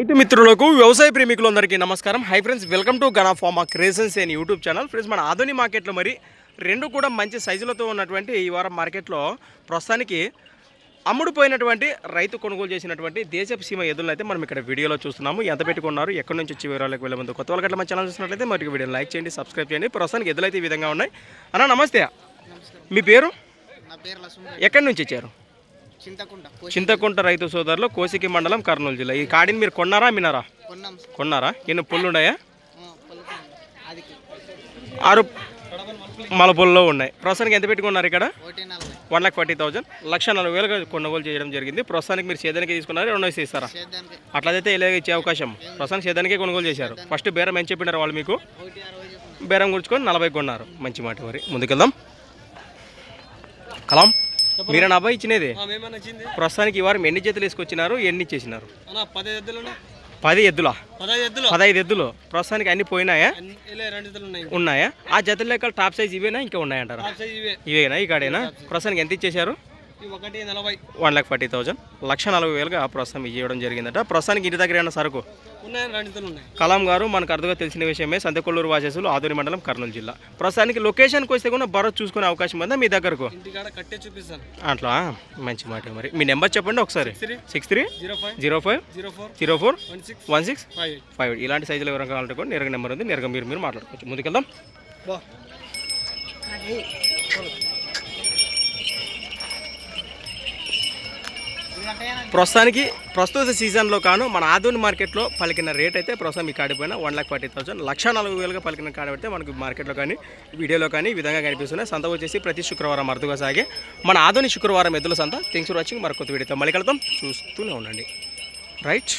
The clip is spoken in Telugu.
రైతు మిత్రులకు వ్యవసాయ ప్రేమికులందరికీ నమస్కారం. Hi friends welcome to Gana pharma creations and YouTube channel friends మన ఆధునిక మార్కెట్లో మరి రెండు కూడా మంచి సైజులతో ఉన్నటువంటి ఈ వారం మార్కెట్లో ప్రస్తుతానికి అమ్ముడుపోయినటువంటి రైతు కొనుగోలు చేసినటువంటి దేశపు సీమ ఎద్దులను అయితే మనం ఇక్కడ వీడియోలో చూస్తున్నాము. ఎంత పెట్టుకున్నారు ఎక్కడి నుంచి వచ్చి వివరాలకు వెళ్ళే ముందు కొత్త వాళ్ళకి మన ఛానల్ చూసినట్లయితే మరి వీడియో లైక్ చేయండి సబ్స్క్రైబ్ చేయండి. ప్రస్తుతానికి ఎద్దులు అయితే ఈ విధంగా ఉన్నాయి. అన్న నమస్తే. మీ పేరు? నా పేరు లక్ష్మణ్ ఎక్కడి నుంచి వచ్చారు? చింతకుంట రైతు సోదరులు కోసికి మండలం కర్నూలు జిల్లా. ఈ కాడిని మీరు కొన్నారా కొన్నాం. కొన్నారా? ఎన్ని పుల్లు ఉన్నాయా? ఆ, పొలకం. అది ఆరు మలపుల్లో ఉన్నాయి. ప్రస్తుతానికి ఎంత పెట్టుకున్నారు ఇక్కడ? వన్ లాక్ ఫార్టీ థౌసండ్ లక్ష నలభై వేలుగా కొనుగోలు చేయడం జరిగింది. ప్రస్తుతానికి మీరు సేదానికి తీసుకున్నారు రెండు వేసి ఇస్తారా? అట్లయితే ఇలాగ ఇచ్చే అవకాశం. ప్రస్తుతానికి సేదానికే కొనుగోలు చేశారు. ఫస్ట్ బేరం ఏం చెప్పినారు వాళ్ళు మీకు? బేరం గుర్చుకొని నలభై కొన్నారు. మంచి మాట మరి. ముందుకెళ్దాం. కలాం. మీరే నా అబ్బాయి ఇచ్చినది? ప్రస్తుతానికి ఈ వారం ఎన్ని జతలు వేసుకొచ్చినారు ఎన్ని ఇచ్చేసినారు? పది ఎద్దులు? పది ఎద్దులా. పదహైదు ఎద్దులు. ప్రస్తుతానికి అన్ని పోయినాయా? ఉన్నాయి ఆ జతల లెక్క టాప్ సైజ్ ఇవేనా ఇంకా ఉన్నాయంటారా ఇవేనా ఈ కాడేనా? ప్రస్తుతానికి ఎంత ఇచ్చేశారు? ఇవి ఒకటి నలభై. One lakh forty thousand. లక్ష నలభై వేలుగా ప్రస్తుతం ఇవ్వడం జరిగిందట. ప్రస్తుతానికి ఇంటి దగ్గర ఏమైనా సరుకు? కలాం గారు మనకు అర్థంగా తెలిసిన విషయమే సంతకొల్లూరు వాసేసులు ఆదూరి మండలం కర్నూలు జిల్లా. ప్రస్తుతానికి లొకేషన్కి వస్తే కూడా భరత్ చూసుకునే అవకాశం ఉందా మీ దగ్గరకు? ఇంటికాడ కట్టే చూపిస్తాను. అట్లా? మంచి మాట మరి. మీ నెంబర్ చెప్పండి ఒకసారి. Six three. Zero five. Zero four. Zero four. One six. Five ఇలాంటి సైజులో ఎవరైనా కావాలంటే కూడా నేరుగా నెంబర్ ఉంది. నేరుగా మీరు మీరు మాట్లాడుకోవచ్చు. ముందుకెళ్దాం. ప్రస్తుతానికి ప్రస్తుత సీజన్లో కాను మన ఆధుని మార్కెట్లో పలికిన రేట్ అయితే ప్రస్తుతం ఈ కాడిపోయిన వన్ లాక్ ఫార్టీ థౌసండ్. లక్ష నలభై వేలుగా పలికిన కాడ పెడితే మనకు మార్కెట్లో కానీ వీడియోలో కానీ ఈ విధంగా కనిపిస్తున్నాయి. సంత వచ్చేసి ప్రతి శుక్రవారం అరుదుగా సాగే మన ఆధుని శుక్రవారం ఎద్దుల సంత. Things for watching. మరి కొత్త వీడియోతో మళ్ళీ కలుద్దాం. చూస్తూనే ఉండండి. రైట్.